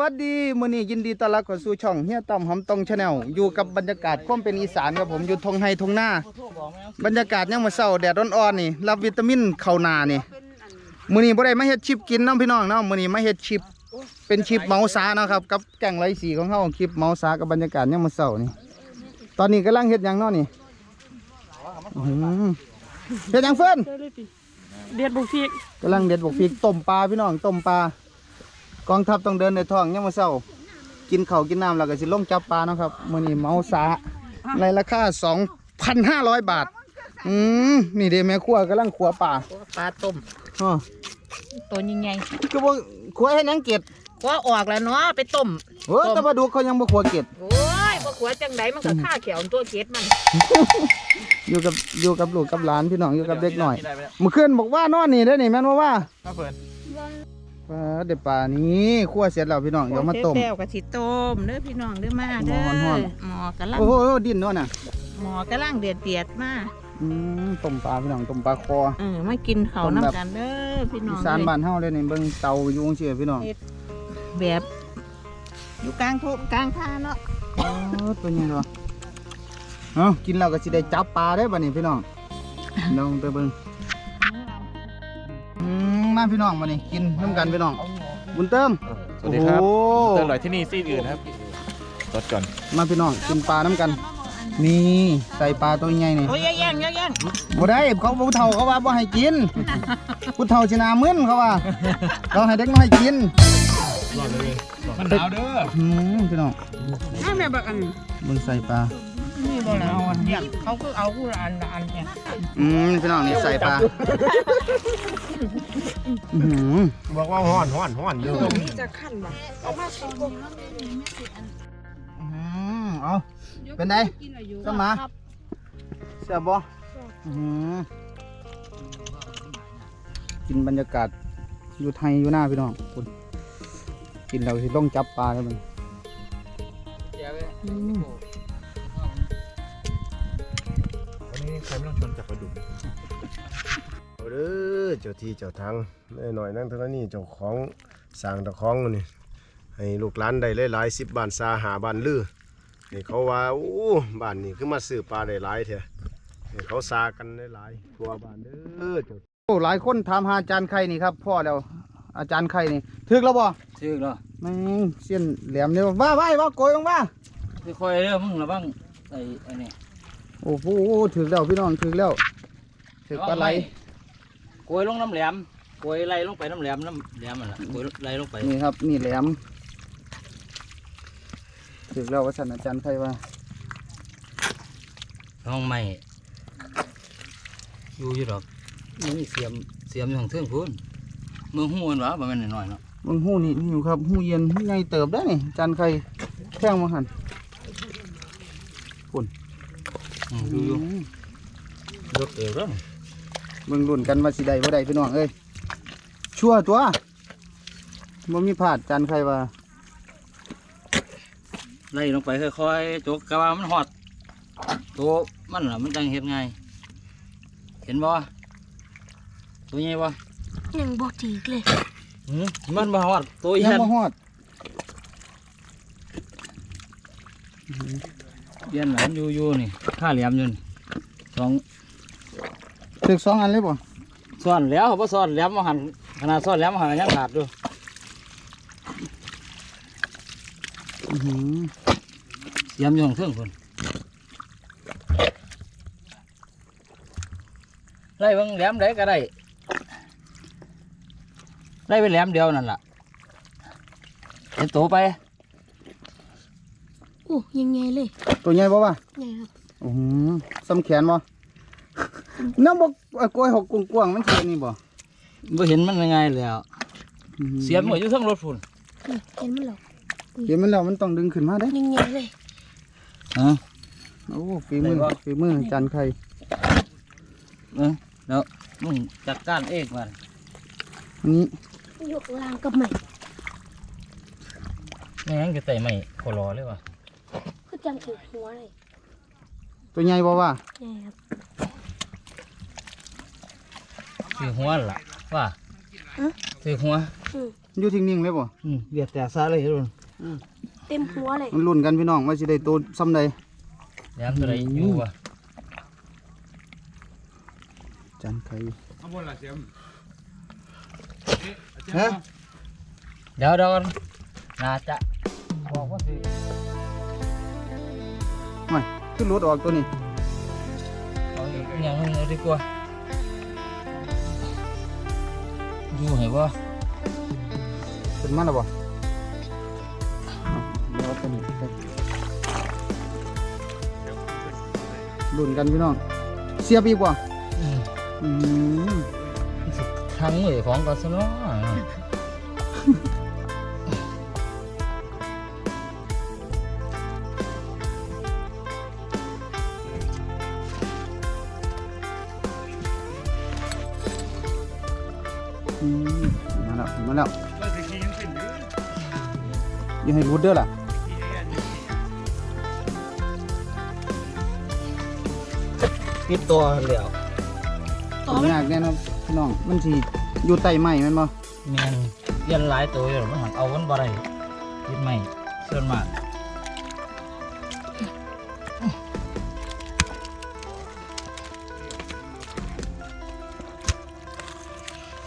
วัสดีครับสวัสดีมื้อนี้ยินดีต้อนรับเข้าสู่ช่องเฮียต้อมหอมตองชาแนลอยู่กับบรรยากาศความเป็นอีสานครับผมอยู่ทงไฮทงหน้า บรรยากาศยังมาเศร้าแดดร้อนๆนี่ รับวิตามินเข้าหนานี่มื้อนี้บ่ได้มาเฮ็ดชิปกินเน้องพี่น้องเนาะมื้อนี้มาเฮ็ดชิปเป็นชิปเมาสาเนาะครับกับแกงไรสีของเฮาคลิปเมาสากับบรรยากาศยังมาเศร้านี่ ตอนนี้กำลังเฮ็ดหยังเนาะนี่อื้อหือเฮ็ดหยังเฟิ่นเด็ดบุกพีกกำลังเด็ดบกพริกต้มปลาพี่น้องต้มปลา กองทัพต้องเดินในท้องยังมาเศร้า กินข้าวกินน้ำแล้วก็สิลงจับปลาเนาะครับมื้อนี้เมาสาในราคา2,500บาท อืมนี่เด้แม่ครัวกำลังขัวปลาปลาต้มอ๋อตัวยังไงคือบ่ขัวให้หยังเกล็ดก็ออกแล้วเนาะไปต้มโอ้ยแต่ปลาดุกเขายังบ่ขัวเกล็ดโอ้ยบ่ขัวจังไดมันก็ฆ่าเขียวตัวเกล็ดมัน อยู่กับอยู่กับลูกกับหลานพี่น้องอยู่กับเด็กหน่อยได้ไหมเนี่ยเมื่อคืนบอกว่านอนนี่เด้อนี่แม่นบ่ว่า มาเปิด ปลาเด็ดปลานี้คั่วเสร็จแล้วพี่น้องเดี๋ยวมาต้ม แก้วกับสิต้มเด้อพี่น้องเด้อมาเด้อหม้อฮ้อน หมอกำลังโอ้โหดิ้นเนาะน่ะหมอกำลังเดือดเดือดๆมาอืมต้มปลาพี่น้องต้มปลาคอ เออมากินข้าวต้มแบบ น้ำกันเด้อพี่น้อีองสานเด้อบ้านเฮาเลยนี่เบิ่งเตาอยู่จังซี่พี่น้องแบบอยู่กลางทุ่งกลางท่าเนาะโอ้ตัวใหญ่ตัวเอ้ากินแล้วก็สิได้จับปลาได้อบัดนี้พี่น้องลองไปเบิ่งอืม มาพี่น้องบัดนี้กินนํกันพี่น้องบุญเติมสวัสดีครับโอ้เติมหน่อยที่นี่ซีดอื่นครับรถก่อนมาพี่น้องกินปลาน้ำกัน นี่ใส่ปลาตัวใหญ่นี่โอ้ยอย่าแย่งอย่าแย่งบ่ได้เขาผู้เฒ่าเขาว่าบ่ให้กินผู้เฒ่าสิหนามึนเขาว่าเราให้เด็กน้อยกินมันหนาวเด้ออืมพี่น้องถ้าแม่บักอันเบิ่งใส่ปลา นี่บ่แล้วอันเดียวเขาคือเอาผู้ละอันละอันเนี่ยอืมพี่น้องนี่ใส่ปลาอื้อหือบอกว่าห้อนห้อนห้อนอยู่ จะขั้นบ่อื้อหือเอา เป็นไงสมาเสียบบ่อื้อหือกินบรรยากาศอยู่ไทยอยู่หน้าพี่น้องคุณกินแล้วสิต้องจับปลาแล้วมัน อืม ใครไม่ต้องชนจับปลาดุกเอาเด้อเจ้าที่เจ้าทางแม่หน่อยนั่งเท่านี้เจ้าของสร้างตะของนี่ให้ลูกหลานได้หลายๆสิบบ้านซาหาบ้านลือนี่เขาว่าโอ้บ้านนี้คือมาซื้อปลาได้หลายแท้นี่เขาซากันได้หลายทั่วบ้านเด้อเจ้าโอ้หลายคนถามหาอาจารย์ไข่นี่ครับพ่อแล้วอาจารย์ไข่นี่ถึกแล้วบ่ชื่อเหรอแม่งเส้นแหลมเนี่ยว่าไว้ว่าโกยลงว่าค่อยๆเด้อมึงระวังไอ้อันนี้ โอ้โหถึกแล้วพี่น้องถึกแล้วถึกปลาไหลกล้วยลงน้ำแหลมกล้วยไหลลงไปน้ำแหลมน้ำแหลมมันละกล้วยไหลลงไปนี่ครับนี่แหลมถึกแล้วว่าสันอาจารย์ไข่ว่าห้องใหม่อยู่อยู่ดอกนี่เสียมเสียมอยู่ของเทื่องพูนเมืองหูมันวะประมาณหน่อยๆเนาะมึงหูนี่นี่อยู่ครับหูเย็นหูใหญ่เติบได้นี่อาจารย์ไข่แท่งมาหัน อืมอยู่อยู่ยกเอวแล้วมึงรุ่นกันว่าสิได้บ่ได้พี่น้องเอ้ยชั่วตัวบ่มีพลาดอาจารย์ไข่ว่าไหลลงไปค่อยๆจกกะว่ามันหอดตัวมันล่ะมันจังเฮ็ดไงายเห็นบ่ตัวใหญ่บ่ยังบ่ถีกเลยหืมมันบ่หอดตัวยัยังนบ่ฮอด ยันหลานอยู่อยู่นี่ข้าเหลี่ยมอยู่นี่สองถึกสองอันเลยบ่ซ่อนแล้วเพราะซ่อนแหลมมาหันขนาดซ่อนแหลมมาหันยังขาดด้วยอื้อหือเสียมอยู่ของเครื่องคนไล่เบางแหลมได้ก็ได้ได้ไปแหลมเดียวนั่นล่ะเห็นโตไป โอ้ยังไงเลย ตัวใหญ่บ่วะไงครับอือซ้ำแขนบ่น้ำบ่เอ่อกล้วยหกกวางๆมันสิอันนี่บ่บ่เห็นมันยังไงแล้วอื้อหือเสียมหัวอยู่เทั้งรถฝุ่นนี่เห็นมันหรอเดี๋ยวมันแล้วมันต้องดึงขึ้นมาเด้ยังไงเลยฮะโอ้ฝีมือได้บ่ฝีมือจานไข่เออแล้วมึงจัดการเองมันอันนี้ยกลางกับใหม่ไม่งั้นก็ไต่ไม่ขอรอเลยวะ ก็จังถือหัวเลยตัวใหญ่บ่ว่าไงครับถือหัวล่ะว่าถือหัวอืมอยู่ทิ้งนิ่งเลยบ่อืมเบียดแตกซะเลยทุนเต็มหัวเลยมันลุ้นกันพี่น้องว่าสิได้ตัวซ้ำใดแหลมตัวไหนอยู่วะจานไข่ข้างบนล่ะเสียมฮะเดี๋ยวเดี๋ยวก่อนน่าจะบอกว่าสิไม่ ขึ้นรถออกตัวนี้เอาอีกอย่างหนึงเอาดีกว่าอยู่ไหนบ่ขึ้นมาแล้วบ่เอาเดี๋ยวเอาตัวนี้ไปลุ้นกันพี่น้อง เสียบอีกบ่อืมอืมทั้งมือของกสนออื อย่าให้รุดเด้อล่ะปิดตัวเหลียวต่อไหมยากแน่เนอนพี่น้อง มันสิอยู่ใต้ไม้แม่นบ่แมนเย็นหลายตัวอยู่มันหักเอาวันบ่ได้ปิดไม่ส่วนมาก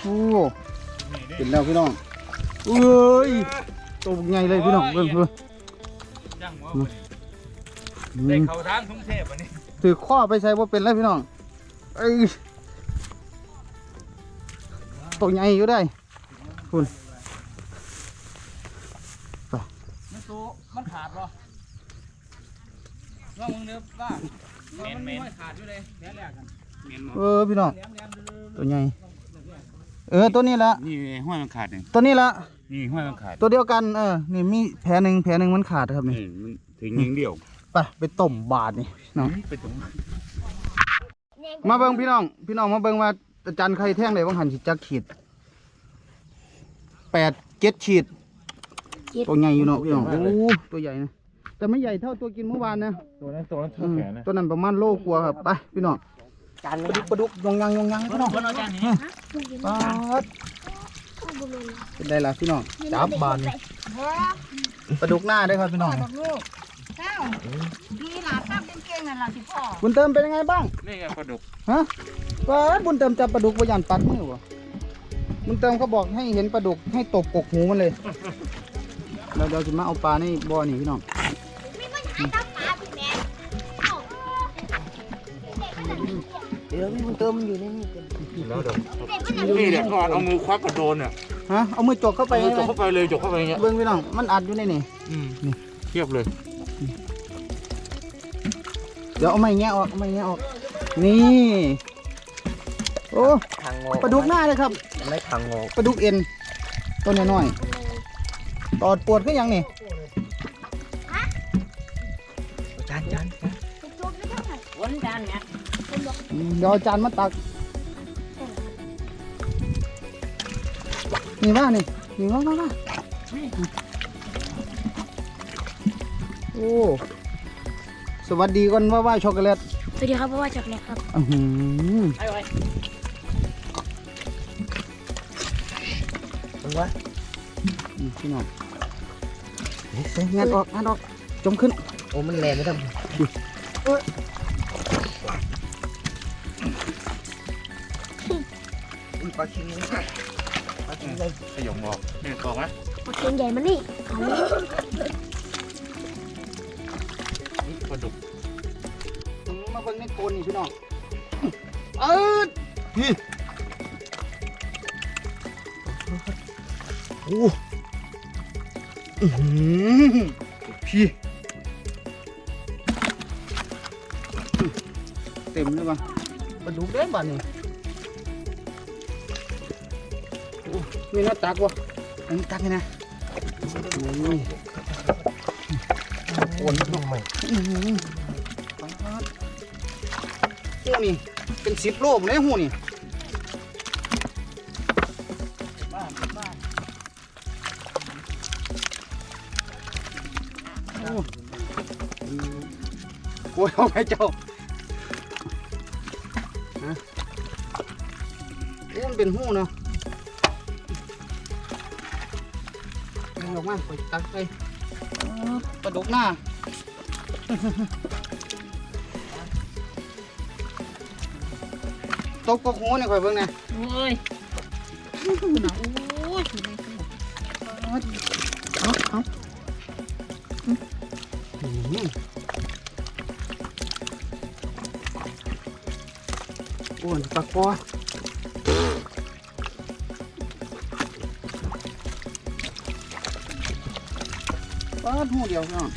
โอ้เห็นแล้วพี่น้องเอ้ย ตัวใหญ่เลยพี่น้องเบิ่งเบิ่งจ้างหัวอืมได้เข้าทางทุ่งเทพวันนี้ถือข้อไปใส่บ่เป็นแล้วพี่น้องเอ้ยตัวใหญ่อยู่ได้มันตัวมันขาดบ่ว่ามึงเด้อว่ามันไม่ขาดอยู่เลยแค่แรกกันเออพี่น้องตัวใหญ่ เออตัวนี้ละนี่ห้อยมันขาดนี่ตัวนี้ละ นี่ห้อยมันขาดตัวเดียวกันเออนี่มีแผลหนึ่งแผลหนึ่งมันขาดครับนี่นี่มันถึงยิงเดียวไปไปต้มบาดนี่น้องไปตรงมาเบิ่งพี่น้อง พี่น้องมาเบิ่งว่าอาจารย์ใครแท่งได้บ้างหันสิจักขีดแปดเจ็ดขีดตัวใหญ่อยู่เนาะพี่น้องโอ้ตัวใหญ่นะแต่ไม่ใหญ่เท่าตัวกินเมื่อวานนะตัวนั้นตัวนั้นอืเท่ามแขนนะตัวนั้นประมาณโลกว่าครับไปพี่น้องจานปลาดุกปลาดุกยองยังยองยังพี่น้องคนเอาจานนี้ปลาด เป็นได้ละพี่น้องจับบานนี่ปลาดุกหน้าได้อครับพี่น้องนี่หลาตั้งเป็นเก่งนั่นล่ะสิพ่อบุญเติมเป็นยังไงบ้างนี่ไงปลาดุกฮะปลาดบุญเติมจับปลาดุกประยันปัดมือวะบุญเติมเขาบอกให้เห็นปลาดุกให้ตบกกหูมันเลยเราเดี๋ยวจะมาเอาปลาในบ่อนี่พี่น้อง เดี๋ยวมันเติมมันอยู่ในนี่แล้วเดี๋ยวนี่เนี่ยก่อนเอามือควักกระโดนเนี่ยฮะเอามือจกเข้าไปมือใช่จไหมกเข้าไปเลยจกเข้าไปอย่างเงี้ยเบิ้งพี่น้องมันอัดอยู่ในนี่อืมเทียบเลย เดี๋ยวเอาไม้แงะออกเอาไม้แงะออก นี่โอ้ทางงปลาดุกหน้าเลยครับไม่ทางงปลาดุกเอ็นตัวน้อยๆตอดปวดก็ยังนี่จานจานวันจานเนี่ย เดี๋ยวเอาจานมาตัก นี่ว่านี่นี่ว่าว่าว่าโอ้ สวัสดีก่อนว่าว่าช็อกโกแลตสวัสดีครับเพราะว่าจากไหนครับอื้อหือไอ้ไว้นี่พี่น้องเฮ้ยงัดออกงัดออก จมขึ้น โอ้มันแรงไม่ทำ ปลาคิงขยมบอกนี่ตอกไหมปลาเก่งใหญ่มันนี่เอาเลยนี่ปลาดุกมาเบิ่งในโคนนี่พี่น้องเออพี่โอ้อื้อหือพี่เต็มเลยป่ะปลาดุกเด้บ้านนี่ มีน้าตักวะอันนี้ตักไงนะโอ้ยโอนลงใหม่อื้อหือปาหูนี่เป็นสิบโลผมเลยหูนี่โอ้กลัวเอาไปเจ้าฮะเอ๊ะมันเป็นหูเนาะ ออกมาไปตักไปอ๋อปลาดุกหน้าตกกกหูนี่ข่อยเบิ่งนะโอ้ยคุณน่ะโอ้ยเอาเอาอืมโอ้ยปลาคอ ดหูเดียวเนาะ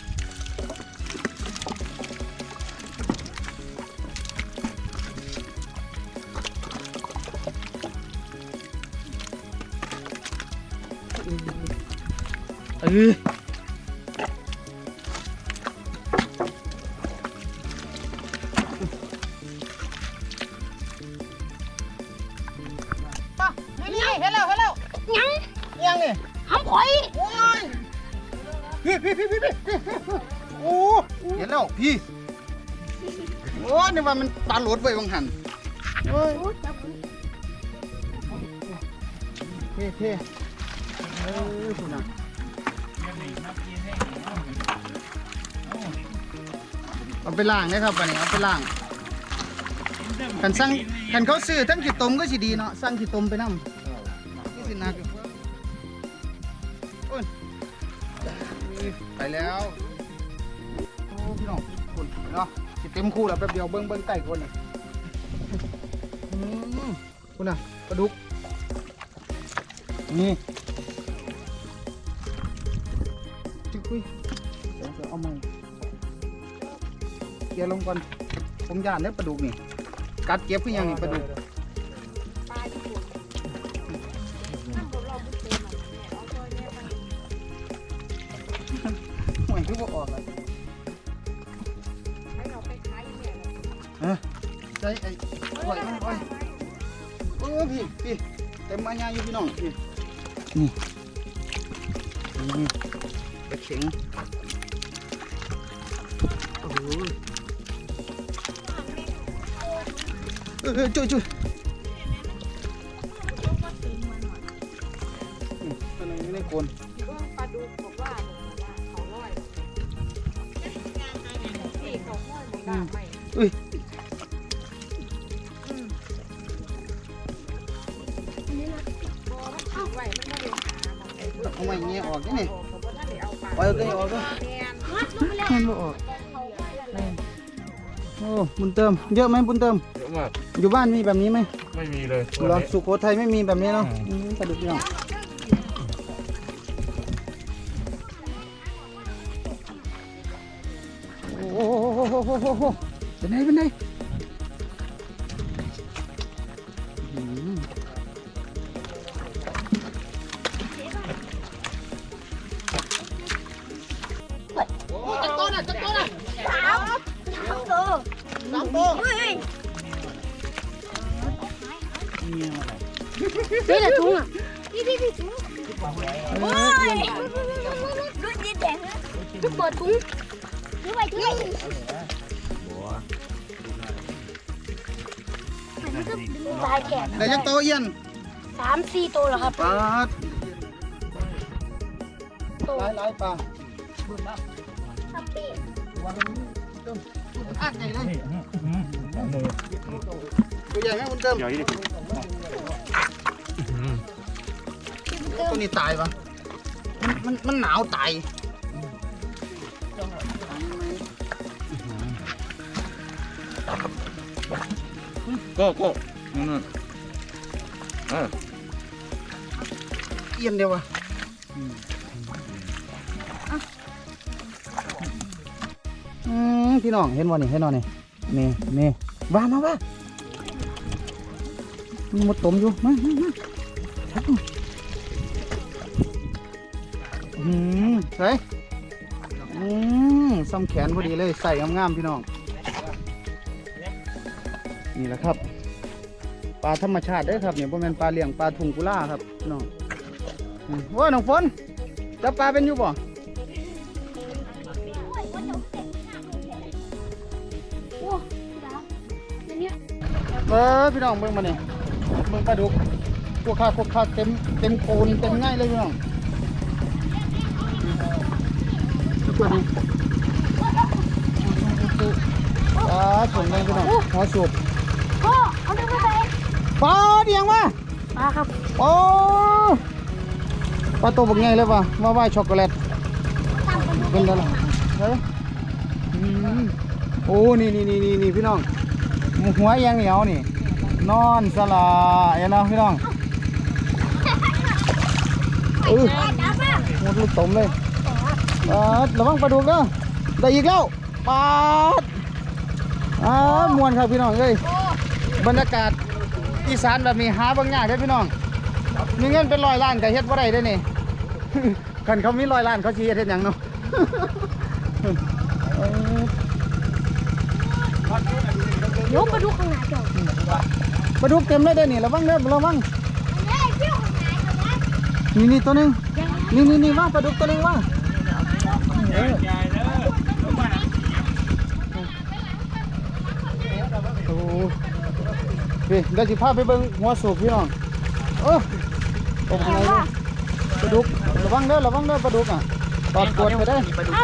เออ พี่ โอ้นี่ว่ามันปลาโหลดไว้บางหันโอ้ยเท่เท่เออคุณน่ะเอาไปล้างนะครับอันนี้เอาไปล้างขันสั่งขันเขาซื้อทั้งขีดตมก็สิดีเนาะสั่งขีดตมไปน้ำนี่สินักอยู่ไปแล้ว พี่น้องคุณเนาะสิเต็มคู่แล้วแป๊บเดียวเบิ้งเบิ้งไก่คนน่ะอืมคุณน่ะปลาดุกนี่จิ๊กคุยเดี๋ยวเอามาเกียร์ลงก่อนผมย่านเนื้อปลาดุกนี่ กัดเก็บคือหยังนี่ปลาดุกห่วยคือบ่ออกอะ ฮะใจไอ้ปล่อยมันปล่อยเออพี่พี่เต็มมายาอยู่พี่น้องพี่นี่นี่กระเข็งโอ้โหเออเออจุยจุย ไว้มันไม่ได้หาของไอ้บุญเอาไว้อย่างเงี้ยออกนี่นี่เขาบอกว่าได้เอาไปปล่อยเอาตัวนี้ออกด้วยแม่นมันบ่ออกโอ้บุญเติม เยอะไหมบุญเติม เยอะมากอยู่บ้านมีแบบนี้ไหมไม่มีเลยเหรอสุโขทัยไม่มีแบบนี้เนาะอืมปลาดุกพี่น้องโอ้โหเป็นไงเป็นไง สองตัวเฮ้ยนี่แหละถุงอะพี่พี่พี่ถุงโอ้ยรุ่นยีแดงนะทุกเปิดถุงถือไว้ถือไว้มันก็ดึงลายแขนได้จักโตเอียนสามสี่ตัวเหรอครับปลาดตัวหลายหลายปลาทับปีอักใหญ่เลย ตัวใหญ่ไหมบุญเติมใหญ่ดิตัวนี้ตายปะมันมันมันหนาวตายก็ก็นั่นเออเอียนเดียววะอืมพี่น้องเห็นบ่นี่เห็นบ่นี่นี่นี่ ว่ามาว่ามีหมดตมอยู่ มามามาชักมาอืมใส่อืมซ้ำแขนพอดีเลยใส่งามๆพี่น้อง นี่แหละครับปลาธรรมชาติเด้อครับเนี่ยบ่แม่นปลาเลี้ยงปลาทุงกุล่าครับน้องอืมโอ้ยน้องฝนจับปลาเป็นอยู่บ่ เออพี่น้องเบิ่งมาเนี่ยเบิ่งปลาดุกพวกข้าพวกข้าเต็มเต็มโกนเต็มง่ายเลยพี่น้องปลาดุกปลาสวยเลยพี่น้องหัวสูบพ่อเอาดึงเข้าไปปลาเดียงมามาครับโอ้ปลาตัวบักไงเลยว่ะมาไหว้ช็อกโกแลตตามกันดูเป็นแล้วล่ะเฮ้ยอืมโอ้นี่นี่นี่นี่นี่พี่น้อง หัวเอียังเหนียวนี่ นอนสลาเอ็นเนาะพี่น้องเออจับมาหมดลูกตมเลยปาดระวังปลาดุกเด้อได้อีกแล้วปาดอ่ามวนครับพี่น้องเอ้ยบรรยากาศอีสานแบบนี้หาบางอย่างได้อพี่น้อง มีเงินเป็นร้อยล้านก็เฮ็ดบ่ได้เด้อนี่คันเขามีร้อยล้านเขาสิเฮ็ดเฮ็ดหยังเนาะ เออ เดี๋ยวมาดูข้างหน้าจ้ะปลาดุกเต็มเลยเด้อนี่ระวังเด้อระวังเฮ้ยเที่ยวข้างหน้าจ้ะนะนี่นี่ตัวหนึงนี่นี่นี่ว่างปลาดุกตัวหนึงว่างเออโอ้พี่เดี๋ยวสิพาไปเบิ่งหัวสูบพี่น้องเออเป็นยังไงเด้อปลาดุกระวังเด้อระวังเด้อปลาดุกอะตอดกดไปได้อ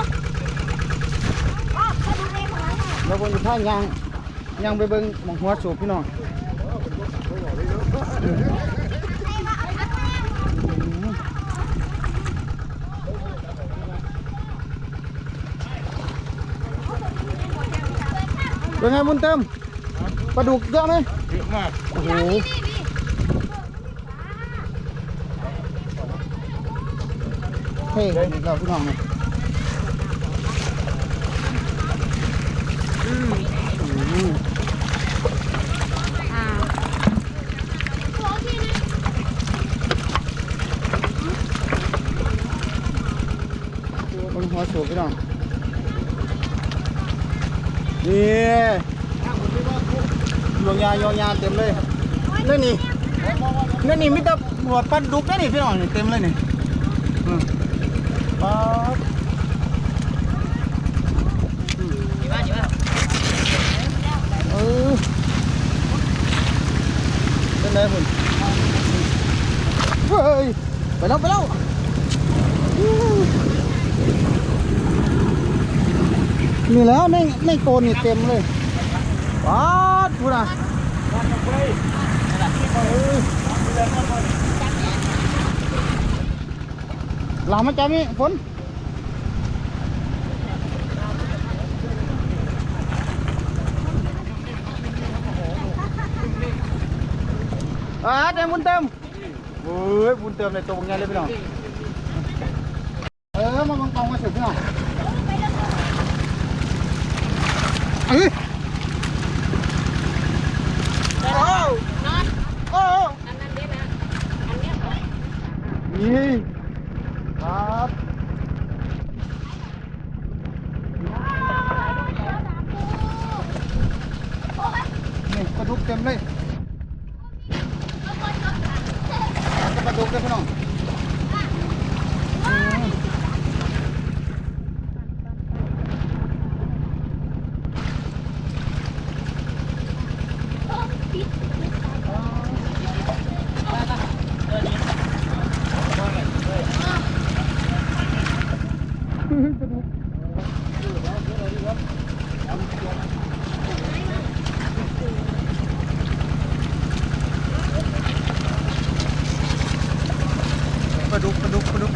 อ๋อมาดูในหมาน่ะเราบนอยู่ท่ายาง ยางไปเบิ่งหมองหัวสูบพี่น้องเป็นไงบุญเติมปลาดุกเยอะไหมเยอะมากโอ้โหเฮ้ยนี่เราพี่น้องเนี่ยอืม บนหัวสูบพี่น้องนี่โยงยาโยงยา เต็มเลยนี่นี่นี่นี่มิตรหัวปลาดุกนี่นี่พี่น้องนี่เต็มเลยนี่อืมปลาดเออเป็นไรคุณเฮ้ยไปแล้วไปแล้วนี่แล้วในในโกนนี่เต็มเลยว้าดูนะ หลามมาจ้ามีฝนอ่าเต็มบุญเต็มโอ้ยบุญเติมในตัวเป็นไงเลยพี่น้อง เออมาบังกองมาสร็จพี่น้องเอ้ยโอ้โอ้นี่ครับนี่ปลาดุกเต็มเลยปลาดุกเต็มพี่น้องอืมปลาดุกปลาดุกปลาดุก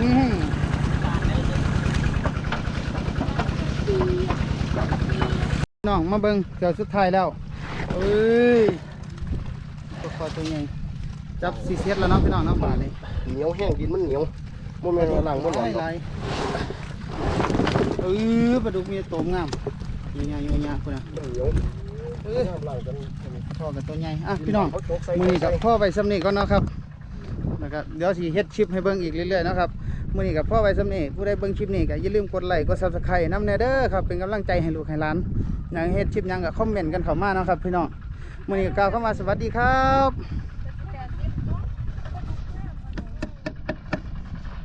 อืม น้อง มาเบิ่งเดี๋ยวสุดท้ายแล้วเอ้ยตัวคอตัวใหญ่จับสีเสียดแล้วเนาะพี่น้องน้ำบาดนี่เหนียวแห้งดินมันเหนียวโมเมนต์ว่าล่างบ่หลหอลายยเออปลาดุกมีโตมงามใหญ่ๆใหญ่ๆคุณน่ะเหนียวเอ้ยน้ำล่างกันพ่อกับตัวใหญ่อะพี่น้องเขาตกใส่มือนี้กับพ่อไปสำนีก่อนเนาะครับแล้วก็เดี๋ยวสิเฮ็ดชิปให้เบิ่งอีกเรื่อยๆเนาะครับมือนี้กับพ่อไปสำนีผู้ใดเบิ่งคลิปนี้ก็อย่าลืมกดไลค์กด Subscribe นำแน่เด้อครับเป็นกำลังใจให้ลูกให้หลาน อยางเฮ็ดชิปยังกับคอมเมนต์กันเข้ามาเนาะครับพี่น้องมือนี้ก็กล่าวคำว่าสวัสดีครับ